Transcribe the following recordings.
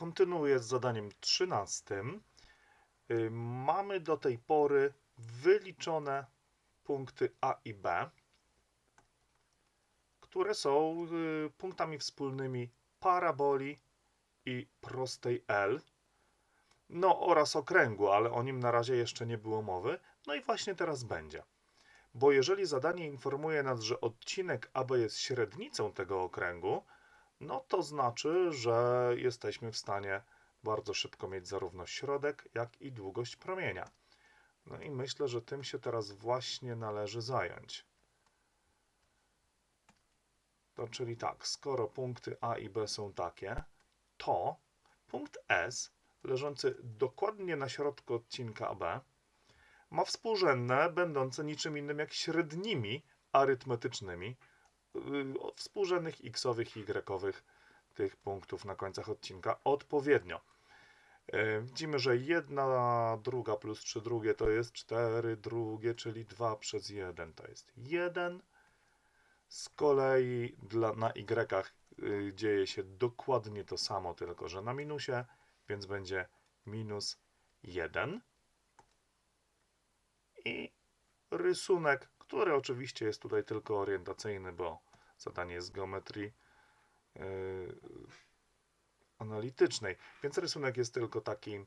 kontynuuję z zadaniem 13. Y, Mamy do tej pory wyliczone punkty A i B, które są y, punktami wspólnymi paraboli i prostej L. No oraz okręgu, ale o nim na razie jeszcze nie było mowy. No i właśnie teraz będzie. Bo jeżeli zadanie informuje nas, że odcinek AB jest średnicą tego okręgu, no to znaczy, że jesteśmy w stanie bardzo szybko mieć zarówno środek, jak i długość promienia. No i myślę, że tym się teraz właśnie należy zająć. To czyli tak, skoro punkty A i B są takie, to punkt S, leżący dokładnie na środku odcinka AB, ma współrzędne, będące niczym innym jak średnimi arytmetycznymi, współrzędnych xowych i y tych punktów na końcach odcinka odpowiednio. Yy, Widzimy, że jedna druga plus 3 drugie to jest 4 drugie, czyli 2 przez 1 to jest 1. Z kolei dla, na y dzieje się dokładnie to samo, tylko że na minusie, więc będzie minus 1 i rysunek, który oczywiście jest tutaj tylko orientacyjny, bo zadanie z geometrii yy, analitycznej, więc rysunek jest tylko taki,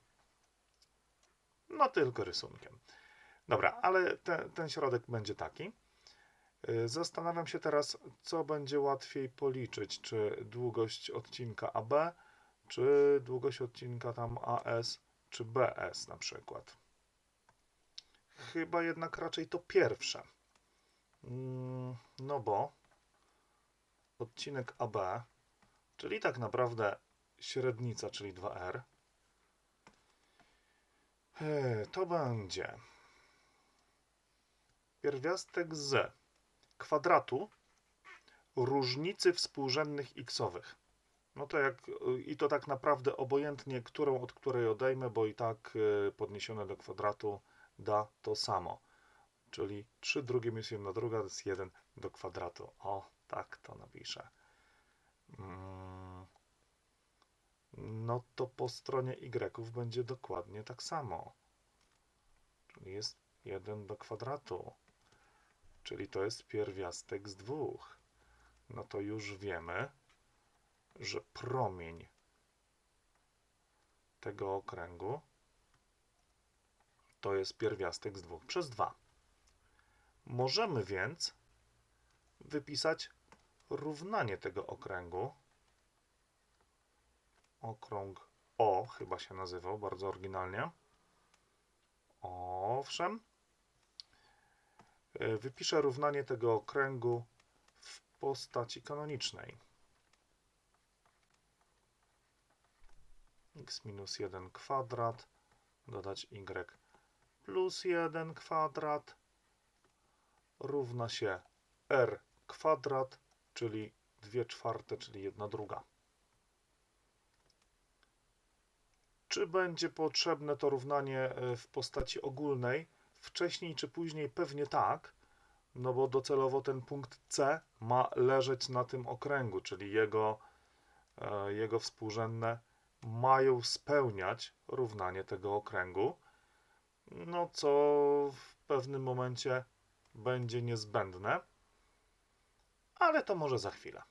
no tylko rysunkiem. Dobra, ale te, ten środek będzie taki. Yy, Zastanawiam się teraz, co będzie łatwiej policzyć, czy długość odcinka AB, czy długość odcinka tam AS, czy BS na przykład. Chyba jednak raczej to pierwsze. Mm, No bo odcinek AB, czyli tak naprawdę średnica, czyli 2R, e, to będzie pierwiastek z kwadratu różnicy współrzędnych xowych. No to jak, i to tak naprawdę obojętnie, którą od której odejmę, bo i tak e, podniesione do kwadratu da to samo. Czyli 3 drugie minus 1 druga to jest 1 do kwadratu. O, tak to napiszę. Mm. No to po stronie y będzie dokładnie tak samo. Czyli jest 1 do kwadratu. Czyli to jest pierwiastek z dwóch. No to już wiemy, że promień tego okręgu to jest pierwiastek z 2 przez 2. Możemy więc wypisać równanie tego okręgu. Okrąg O chyba się nazywał, bardzo oryginalnie. Owszem. E, Wypiszę równanie tego okręgu w postaci kanonicznej. x minus 1 kwadrat dodać y plus 1 kwadrat równa się r kwadrat, czyli 2 czwarte, czyli 1 druga. Czy będzie potrzebne to równanie e, w postaci ogólnej? Wcześniej czy później pewnie tak, no bo docelowo ten punkt C ma leżeć na tym okręgu, czyli jego, e, jego współrzędne mają spełniać równanie tego okręgu no co w pewnym momencie będzie niezbędne, ale to może za chwilę.